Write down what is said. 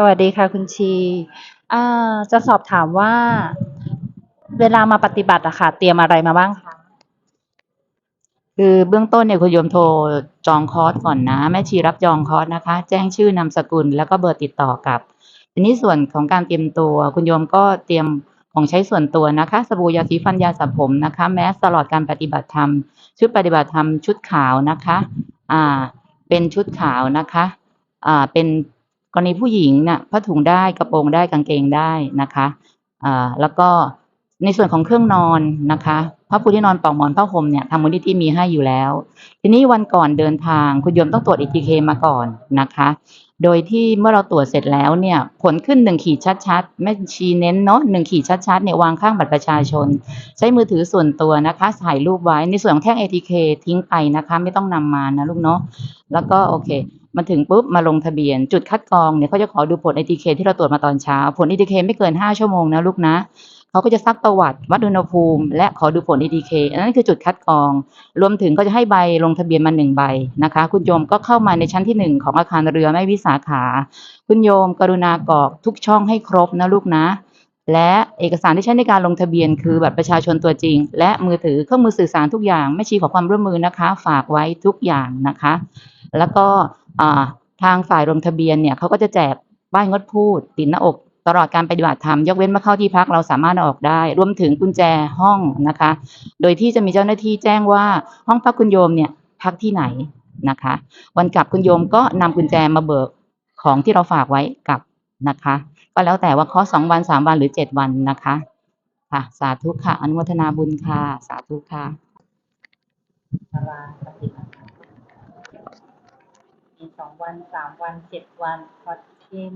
สวัสดีค่ะคุณชีอ่าจะสอบถามว่า เวลามาปฏิบัติอะค่ะ เตรียมอะไรมาบ้างคะคือเบื้องต้นเนี่ยคุณโยมโทรจองคอร์สก่อนนะแม่ชีรับจองคอร์สนะคะ แจ้งชื่อนามสกุลแล้วก็เบอร์ติดต่อกับทีนี้ส่วนของการเตรียมตัวคุณโยมก็เตรียมของใช้ส่วนตัวนะคะสบู่ยาสีฟันยาสระผมนะคะ แมสตลอดการปฏิบัติธรรม ชุดปฏิบัติธรรมชุดขาวนะคะ อ่า เป็นชุดขาวนะคะ อ่าเป็น รณีผู้หญิงน่ะผ้าถุงได้กระโปรงได้กางเกงได้นะคะอ่าแล้วก็ในส่วนของเครื่องนอนนะคะผ้าปูที่นอนปลอกหมอนผ้าห่มเนี่ยทางมูลนิธิมีให้อยู่แล้ว ทีนี้วันก่อนเดินทางคุณโยมต้องตรวจ ATK มาก่อนนะคะ โดยที่เมื่อเราตรวจเสร็จแล้วเนี่ยผลขึ้นหนึ่งขีดชัดๆแม่ชีเน้นเนาะหนึ่งขีดชัดๆเนี่ยวางข้างบัตรประชาชน ใช้มือถือส่วนตัวนะคะถ่ายรูปไว้ในส่วนของแท่ง ATK ทิ้งไปนะคะ ไม่ต้องนำมานะลูกเนาะแล้วก็โอเคมาถึงปุ๊บมาลงทะเบียน จุดคัดกรองเนี่ยเขาจะขอดูผล ATK ที่เราตรวจมาตอนเช้า ผล ATK ไม่เกินห้าชั่วโมงนะลูกนะเขาก็จะซักประวัติวัดอุณหภูมิ และขอดูผล ATK อันนั้นคือจุดคัดกรอง รวมถึงก็จะให้ใบลงทะเบียนมาหนึ่งใบนะคะ คุณโยมก็เข้ามาในชั้นที่หนึ่งของอาคารเรือแม่วิสาขา คุณโยมกรุณากรอกทุกช่องให้ครบนะลูกนะ และเอกสารที่ใช้ในการลงทะเบียนคือบัตรประชาชนตัวจริง และมือถือเครื่องมือสื่อสารทุกอย่างไม่ชีขอความร่วมมือนะคะ ฝากไว้ทุกอย่างนะคะ แล้วก็ทางฝ่ายลงทะเบียนเนี่ยเขาก็จะแจกป้ายงดพูดติดหน้าอกตลอดการปฏิบัติธรรมยกเว้นมาเข้าที่พักเราสามารถออกได้ รวมถึงกุญแจห้องนะคะ โดยที่จะมีเจ้าหน้าที่แจ้งว่าห้องพักคุณโยมเนี่ยพักที่ไหนนะคะ วันกลับคุณโยมก็นำกุญแจมาเบิกของที่เราฝากไว้กลับนะคะ ก็แล้วแต่ว่าคอสองวันสามวันหรือเจ็ดวันนะคะค่ะ สาธุค่ะอนุโมทนาบุญค่ะ สาธุค่ะ ตารางปฏิบัติธรรมมี สองวันสามวันเจ็ดวันพอเข้ม